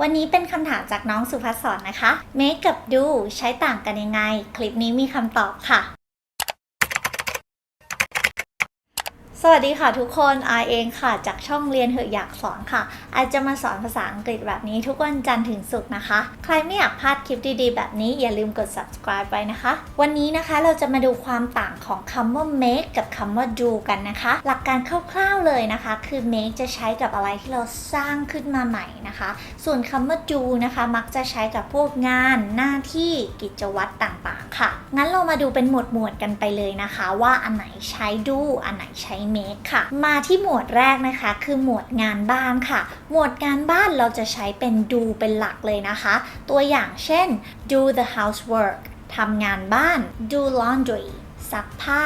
วันนี้เป็นคำถามจากน้องสุภัสสรนะคะ make กับ do ใช้ต่างกันยังไง คลิปนี้มีคำตอบค่ะ สวัสดีค่ะทุกคนอาเองค่ะ จากช่องเรียนเหอะอยากสอนค่ะ อาจะมาสอนภาษาอังกฤษแบบนี้ทุกวันจันทร์ถึงศุกร์นะคะ ใครไม่อยากพลาดคลิปดีๆ แบบนี้อย่าลืมกด subscribe ไว้นะคะ วันนี้นะคะเราจะมาดูความต่างของคำว่า make กับคำว่า do กันนะคะ หลักการคร่าวๆเลยนะคะ คือ make จะใช้กับอะไรที่เราสร้างขึ้นมาใหม่นะคะ ส่วนคำว่า do นะคะ มักจะใช้กับพวกงานหน้าที่กิจวัตรต่างๆ ค่ะ งั้นเรามาดูเป็นหมวดหมวดๆกันไปเลยนะคะ ว่าอันไหนใช้ do อันไหนใช้ make ค่ะ มาที่หมวดแรกนะคะ คือหมวดงานบ้านค่ะ หมวดงานบ้านเราจะใช้เป็น do เป็นหลักเลยนะคะ ตัวอย่างเช่น do the housework ทำงานบ้าน do laundry ซักผ้า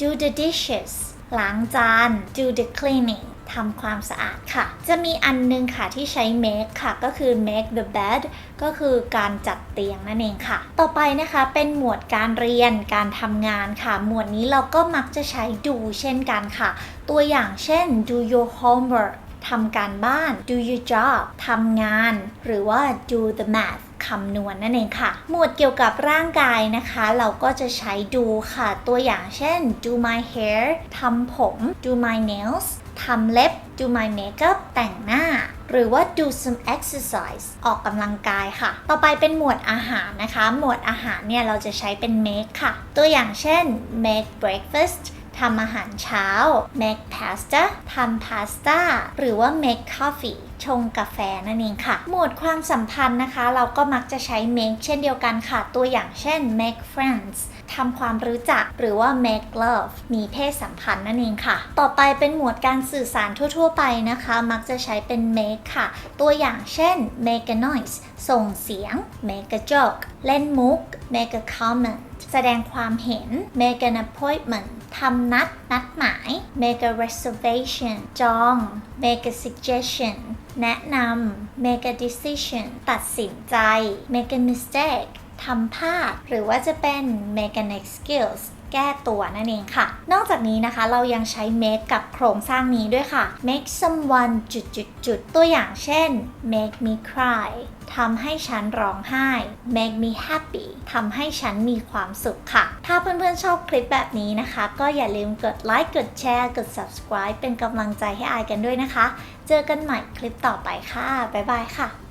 do the dishes ล้างจาน do the cleaning ทำความสะอาดค่ะ จะมีอันนึงค่ะที่ใช้ make ค่ะ ก็คือ make the bed ก็คือการจัดเตียงนั่นเองค่ะ ต่อไปนะคะเป็นหมวดการเรียนการทำงานค่ะ หมวดนี้เราก็มักจะใช้ do เช่นกันค่ะ ตัวอย่างเช่น do your homework ทำการบ้าน do your job ทำงาน หรือว่า do the math คำนวณนั่นเองค่ะ หมวดเกี่ยวกับร่างกายนะคะ เราก็จะใช้ do ค่ะ ตัวอย่างเช่น do my hair ทำผม do my nails ทำเล็บ do my makeup แต่งหน้า หรือว่า do some exercise ออกกำลังกายค่ะ ต่อไปเป็นหมวดอาหารนะคะ หมวดอาหารเนี่ยเราจะใช้เป็น make ค่ะ ตัวอย่างเช่น make breakfast ทำอาหารเช้า make pasta ทำพาสต้า หรือว่า make coffee ชงกาแฟนั่นเองค่ะ หมวดความสัมพันธ์นะคะ เราก็มักจะใช้ make เช่นเดียวกันค่ะ ตัวอย่างเช่น make friends ทำความรู้จัก หรือว่า make love มีเพศสัมพันธ์นั่นเองค่ะ ต่อไปเป็นหมวดการสื่อสารทั่ว ๆ ไปนะคะ มักจะใช้เป็น make ค่ะ ตัวอย่างเช่น make a noise ส่งเสียง make a joke เล่นมุก make a comment แสดงความเห็น make an appointment ทำนัด นัดหมาย make a reservation จอง make a suggestion แนะนำ make a decision ตัดสินใจ make a mistake ทำพลาดหรือว่าจะเป็น make an excuse แก้ตัวนั่นเองค่ะ นอกจากนี้นะคะเรายังใช้ make กับโครงสร้างนี้ด้วยค่ะ make someone จุดจุดจุดๆตัวอย่างเช่น make me cry ทำให้ฉันร้องไห้ make me happy ทำให้ฉันมีความสุขค่ะ ถ้าเพื่อนๆชอบคลิปแบบนี้นะคะ ก็อย่าลืมกดไลค์ กดแชร์ กด subscribe เป็นกำลังใจให้อายกันด้วยนะคะ เจอกันใหม่คลิปต่อไปค่ะ บ๊ายบายค่ะ